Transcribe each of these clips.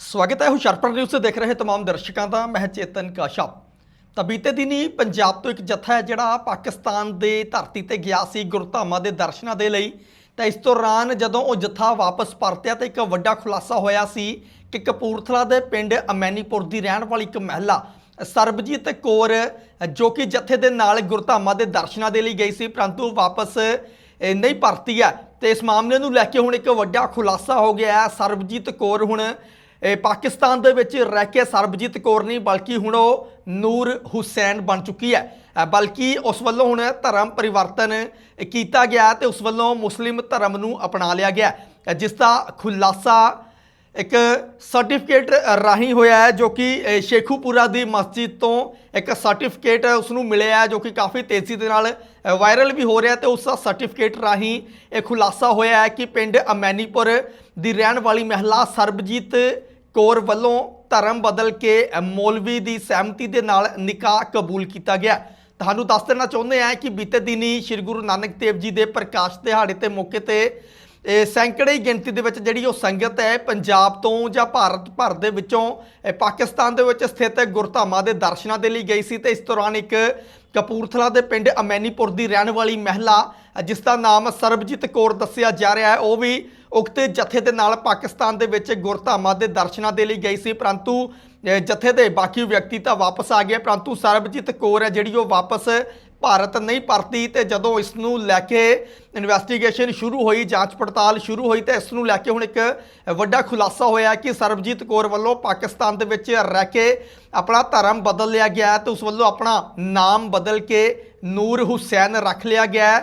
ਸਵਾਗਤ ਹੈ ਹੁਸ਼ਿਆਰਪੁਰ ਨਿਊਜ਼ ਤੇ ਦੇਖ ਰਹੇ ਤਮਾਮ ਦਰਸ਼ਕਾਂ ਦਾ, ਮੈਂ ਚੇਤਨ ਕਾਸ਼ਪ ਤਾਂ ਬੀਤੇ ਦਿਨੀ ਪੰਜਾਬ ਤੋਂ ਇੱਕ ਜਥਾ ਹੈ ਜਿਹੜਾ ਪਾਕਿਸਤਾਨ ਦੇ ਧਰਤੀ ਤੇ ਗਿਆ ਸੀ ਗੁਰਧਾਮਾਂ ਦੇ ਦਰਸ਼ਨਾਂ ਦੇ ਲਈ। ਤਾਂ ਇਸ ਦੌਰਾਨ ਜਦੋਂ ਉਹ ਜਥਾ ਵਾਪਸ ਪਰਤਿਆ ਤਾਂ ਇੱਕ ਵੱਡਾ ਖੁਲਾਸਾ ਹੋਇਆ ਸੀ ਕਿ ਕਪੂਰਥਲਾ ਦੇ ਪਿੰਡ ਅਮੈਨੀਪੁਰ ਦੀ ਰਹਿਣ ਵਾਲੀ ਇੱਕ ਮਹਿਲਾ ਸਰਬਜੀਤ ਕੌਰ, ਜੋ ਕਿ ਜਥੇ ਦੇ ਨਾਲ ਗੁਰਧਾਮਾਂ ਦੇ ਦਰਸ਼ਨਾਂ ਦੇ ਲਈ ਗਈ ਸੀ, ਪਰੰਤੂ ਵਾਪਸ ਨਹੀਂ ਪਰਤੀ ਹੈ। ਤੇ ਇਸ ਮਾਮਲੇ ਨੂੰ ਲੈ ਕੇ ਹੁਣ ਇੱਕ ਵੱਡਾ ਖੁਲਾਸਾ ਹੋ ਗਿਆ ਹੈ। ਸਰਬਜੀਤ ਕੌਰ ਹੁਣ ਪਾਕਿਸਤਾਨ ਦੇ ਵਿੱਚ ਰਹਿ ਕੇ ਸਰਬਜੀਤ ਕੌਰ ਨਹੀਂ, ਬਲਕਿ ਹੁਣ ਉਹ ਨੂਰ ਹੁਸੈਨ ਬਣ ਚੁੱਕੀ ਹੈ। ਬਲਕਿ ਉਸ ਵੱਲੋਂ ਹੁਣ ਧਰਮ ਪਰਿਵਰਤਨ ਕੀਤਾ ਗਿਆ ਤੇ ਉਸ ਵੱਲੋਂ ਮੁਸਲਿਮ ਧਰਮ ਨੂੰ ਅਪਣਾ ਲਿਆ ਗਿਆ ਜਿਸ ਦਾ ਖੁਲਾਸਾ ਇੱਕ ਸਰਟੀਫਿਕੇਟ ਰਾਹੀਂ ਹੋਇਆ ਹੈ, ਜੋ ਕਿ ਸ਼ੇਖੂਪੁਰਾ ਦੀ ਮਸਜਿਦ ਤੋਂ ਇੱਕ ਸਰਟੀਫਿਕੇਟ ਉਸ ਨੂੰ ਮਿਲਿਆ ਜੋ ਕਿ ਕਾਫੀ ਤੇਜ਼ੀ ਦੇ ਨਾਲ ਵਾਇਰਲ ਵੀ ਹੋ ਰਿਹਾ ਤੇ ਉਸ ਦਾ ਸਰਟੀਫਿਕੇਟ ਰਾਹੀਂ ਇਹ ਖੁਲਾਸਾ ਹੋਇਆ ਹੈ ਕਿ ਪਿੰਡ ਅਮੈਨੀਪੁਰ ਦੀ ਰਹਿਣ ਵਾਲੀ ਮਹਿਲਾ ਸਰਬਜੀਤ ਕੌਰ ਵੱਲੋਂ ਧਰਮ ਬਦਲ ਕੇ ਅ, ਮੌਲਵੀ ਦੀ ਸਹਿਮਤੀ ਦੇ ਨਾਲ ਨਿਕਾਹ ਕਬੂਲ ਕੀਤਾ ਗਿਆ। ਤੁਹਾਨੂੰ ਦੱਸ ਦੇਣਾ ਚਾਹੁੰਦੇ ਹਾਂ ਕਿ ਬੀਤੇ ਦਿਨੀ ਸ੍ਰੀ ਗੁਰੂ ਨਾਨਕ ਦੇਵ ਜੀ ਦੇ ਪ੍ਰਕਾਸ਼ ਦਿਹਾੜੇ ਤੇ ਮੌਕੇ ਤੇ ਸੈਂਕੜੇ ਗਿਣਤੀ ਦੇ ਵਿੱਚ ਜਿਹੜੀ ਉਹ ਸੰਗਤ ਹੈ ਪੰਜਾਬ ਤੋਂ ਜਾਂ ਭਾਰਤ ਭਰ ਦੇ ਵਿੱਚੋਂ ਪਾਕਿਸਤਾਨ ਦੇ ਵਿੱਚ ਸਥਿਤ ਗੁਰਧਾਮਾਂ ਦੇ ਦਰਸ਼ਨਾਂ ਦੇ ਲਈ ਗਈ ਸੀ ਤੇ ਇਸ ਦੌਰਾਨ ਇੱਕ ਕਪੂਰਥਲਾ ਦੇ ਪਿੰਡ ਅਮੈਨੀਪੁਰ ਦੀ ਰਹਿਣ ਵਾਲੀ ਮਹਿਲਾ ਜਿਸ ਦਾ ਨਾਮ ਸਰਬਜੀਤ ਕੌਰ ਦੱਸਿਆ ਜਾ ਰਿਹਾ ਹੈ ਉਹ ਵੀ ਉਕਤ ਜਥੇ ਦੇ ਨਾਲ ਪਾਕਿਸਤਾਨ ਦੇ ਵਿੱਚ ਗੁਰਧਾਮਾਂ ਦੇ ਦਰਸ਼ਨਾਂ ਦੇ ਲਈ ਗਈ ਸੀ, ਪਰੰਤੂ ਜਥੇ ਦੇ ਬਾਕੀ ਵਿਅਕਤੀ ਤਾਂ ਵਾਪਸ ਆ ਗਏ। ਪਰੰਤੂ ਸਰਬਜੀਤ ਕੌਰ ਹੈ, ਜਿਹੜੀ ਉਹ ਵਾਪਸ ਭਾਰਤ ਨਹੀਂ ਪਰਤੀ ਤੇ ਜਦੋਂ ਇਸ ਨੂੰ ਲੈ ਕੇ ਇਨਵੈਸਟੀਗੇਸ਼ਨ ਸ਼ੁਰੂ ਹੋਈ, ਜਾਂਚ ਪੜਤਾਲ ਸ਼ੁਰੂ ਹੋਈ, ਤੇ ਇਸ ਨੂੰ ਲੈ ਕੇ ਹੁਣ ਇੱਕ ਵੱਡਾ ਖੁਲਾਸਾ ਹੋਇਆ ਕਿ ਸਰਬਜੀਤ ਕੌਰ ਵੱਲੋਂ ਪਾਕਿਸਤਾਨ ਦੇ ਵਿੱਚ ਰਹਿ ਕੇ ਆਪਣਾ ਧਰਮ ਬਦਲ ਲਿਆ ਗਿਆ ਹੈ ਤੇ ਉਸ ਵੱਲੋਂ ਆਪਣਾ ਨਾਮ ਬਦਲ ਕੇ ਨੂਰ ਹੁਸੈਨ ਰੱਖ ਲਿਆ ਗਿਆ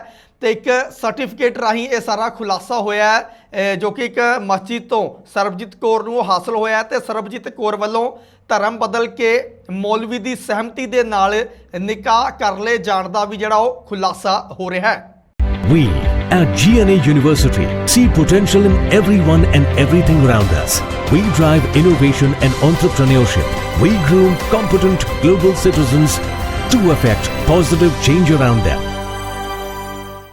ਤੇ ਇੱਕ ਸਰਟੀਫਿਕੇਟ ਰਾਹੀਂ ਇਹ ਸਾਰਾ ਖੁਲਾਸਾ ਹੋਇਆ ਹੈ, ਅਹ ਜੋ ਕਿ ਇੱਕ ਮਸਜਿਦ ਤੋਂ ਸਰਬਜੀਤ ਕੌਰ ਨੂੰ ਹਾਸਲ ਹੋਇਆ ਹੈ ਤੇ ਸਰਬਜੀਤ ਕੌਰ ਵੱਲੋਂ ਧਰਮ ਬਦਲ ਕੇ ਮੌਲਵੀ ਦੀ ਸਹਿਮਤੀ ਦੇ ਨਾਲ ਨਿਕਾਹ ਕਰ ਲਏ ਜਾਣ ਦਾ ਵੀ ਜਿਹੜਾ ਉਹ ਖੁਲਾਸਾ ਹੋ ਰਿਹਾ ਹੈ We at GNA University see potential in everyone and everything around us. We drive innovation and entrepreneurship. We groom competent global citizens to affect positive change around them.